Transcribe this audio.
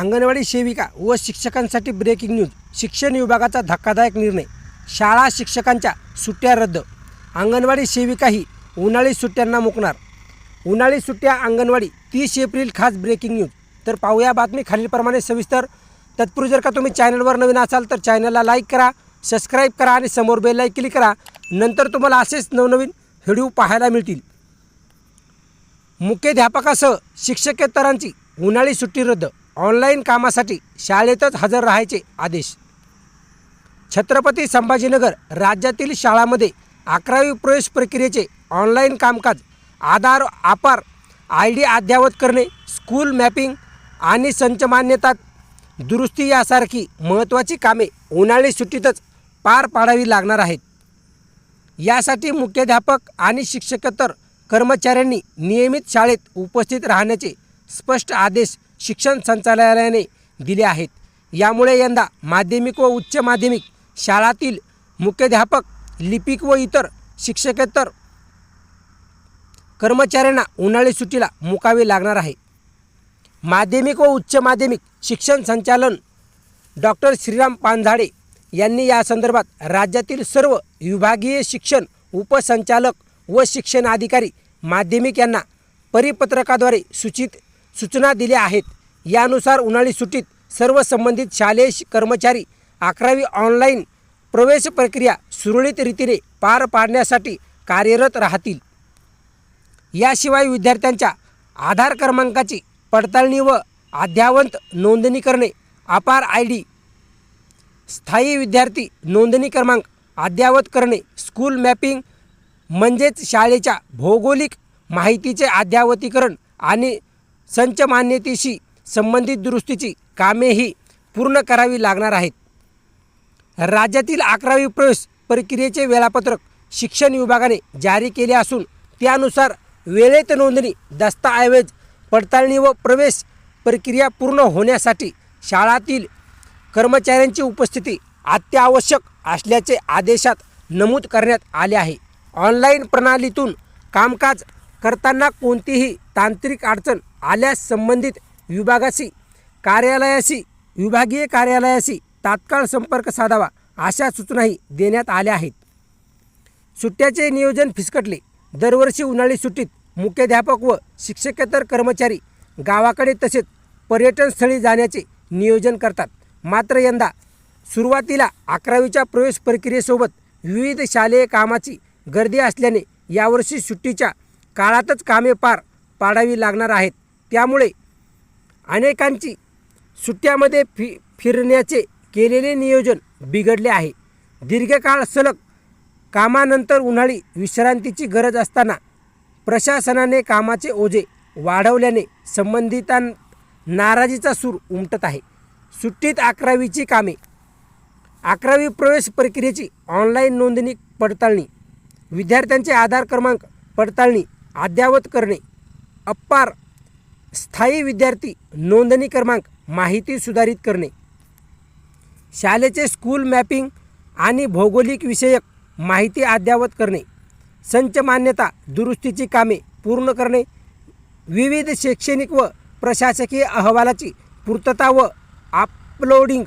अंगणवाडी सेविका व शिक्षकांसाठी ब्रेकिंग न्यूज शिक्षण विभागाचा धक्कादायक निर्णय. शाळा शिक्षकांच्या सुट्ट्या रद्द. अंगणवाडी सेविका ही उन्हाळी सुट्ट्यांना मुकणार. उन्हाळी सुट्ट्या अंगणवाडी तीस एप्रिल खास ब्रेकिंग न्यूज तर पाहूया बातमी खालीलप्रमाणे सविस्तर. तत्पूर्वी जर का तुम्ही चॅनलवर नवीन असाल तर चॅनलला लाईक करा सबस्क्राईब करा आणि समोर बेल क्लिक करा. नंतर तुम्हाला असेच नवनवीन व्हिडिओ पाहायला मिळतील. मुख्याध्यापकासह शिक्षकेतरांची उन्हाळी सुट्टी रद्द. ऑनलाईन कामासाठी शाळेतच हजर राहायचे आदेश. छत्रपती संभाजीनगर राज्यातील शाळांमध्ये अकरावी प्रवेश प्रक्रियेचे ऑनलाईन कामकाज आधार आपार आय डी अद्ययावत करणे स्कूल मॅपिंग आणि संच मान्यता दुरुस्ती यासारखी महत्त्वाची कामे उन्हाळी सुट्टीतच पार पाडावी लागणार आहेत. यासाठी मुख्याध्यापक आणि शिक्षकेतर कर्मचाऱ्यांनी नियमित शाळेत उपस्थित राहण्याचे स्पष्ट आदेश शिक्षण संचालनालयाने दिले आहेत. यामुळे यंदा माध्यमिक व उच्च माध्यमिक शाळातील मुख्याध्यापक लिपिक व इतर शिक्षकेतर कर्मचाऱ्यांना उन्हाळी सुट्टीला मुकावे लागणार आहे. माध्यमिक व उच्च माध्यमिक शिक्षण संचालन डॉक्टर श्रीराम पानझाडे यांनी या संदर्भात राज्यातील सर्व विभागीय शिक्षण उपसंचालक व शिक्षण अधिकारी माध्यमिक यांना परिपत्रकाद्वारे सूचित सूचना दिल्या आहेत. यानुसार उन्हाळी सुट्टीत सर्व संबंधित शालेय कर्मचारी अकरावी ऑनलाईन प्रवेश प्रक्रिया सुरळीत रीतीने पार पाडण्यासाठी कार्यरत राहतील. याशिवाय विद्यार्थ्यांच्या आधार क्रमांकाची पडताळणी व अद्यावत नोंदणी करणे अपार आय डी स्थायी विद्यार्थी नोंदणी क्रमांक अद्ययावत करणे स्कूल मॅपिंग म्हणजेच शाळेच्या भौगोलिक माहितीचे अद्ययावतीकरण आणि संच मान्यतेशी संबंधित दुरुस्तीची कामेही पूर्ण करावी लागणार आहेत. राज्यातील अकरावी प्रवेश प्रक्रियेचे वेळापत्रक शिक्षण विभागाने जारी केले असून त्यानुसार वेळेत नोंदणी दस्तऐवज पडताळणी व प्रवेश प्रक्रिया पूर्ण होण्यासाठी शाळातील कर्मचाऱ्यांची उपस्थिती अत्यावश्यक असल्याचे आदेशात नमूद करण्यात आले आहे. ऑनलाईन प्रणालीतून कामकाज करताना कोणतीही तांत्रिक अडचण आल्यास संबंधित विभागाशी कार्यालयाशी विभागीय कार्यालयाशी तात्काळ संपर्क साधावा अशा सूचनाही देण्यात आल्या आहेत. सुट्ट्याचे नियोजन फिसकटले. दरवर्षी उन्हाळी सुट्टीत मुख्याध्यापक व शिक्षकेतर कर्मचारी गावाकडे तसेच पर्यटनस्थळी जाण्याचे नियोजन करतात. मात्र यंदा सुरुवातीला अकरावीच्या प्रवेश प्रक्रियेसोबत विविध शालेय कामाची गर्दी असल्याने यावर्षी सुट्टीच्या काळातच कामे पार पाडावी लागणार आहेत. त्यामुळे अनेकांची सुट्ट्यामध्ये फि फिरण्याचे केलेले नियोजन बिघडले आहे. दीर्घकाळ सलग कामानंतर उन्हाळी विश्रांतीची गरज असताना प्रशासनाने कामाचे ओझे वाढवल्याने संबंधितां नाराजीचा सूर उमटत आहे. सुट्टीत अकरावीची कामे अकरावी प्रवेश प्रक्रियेची ऑनलाईन नोंदणी पडताळणी विद्यार्थ्यांचे आधार क्रमांक पडताळणी अद्ययावत करणे. अप्पार स्थायी विद्यार्थी नोंदणी क्रमांक माहिती सुधारित करणे. शाळेचे स्कूल मॅपिंग आणि भौगोलिक विषयक माहिती अद्ययावत करणे. संच मान्यता दुरुस्तीची कामे पूर्ण करणे. विविध शैक्षणिक व प्रशासकीय अहवालाची पूर्तता व अपलोडिंग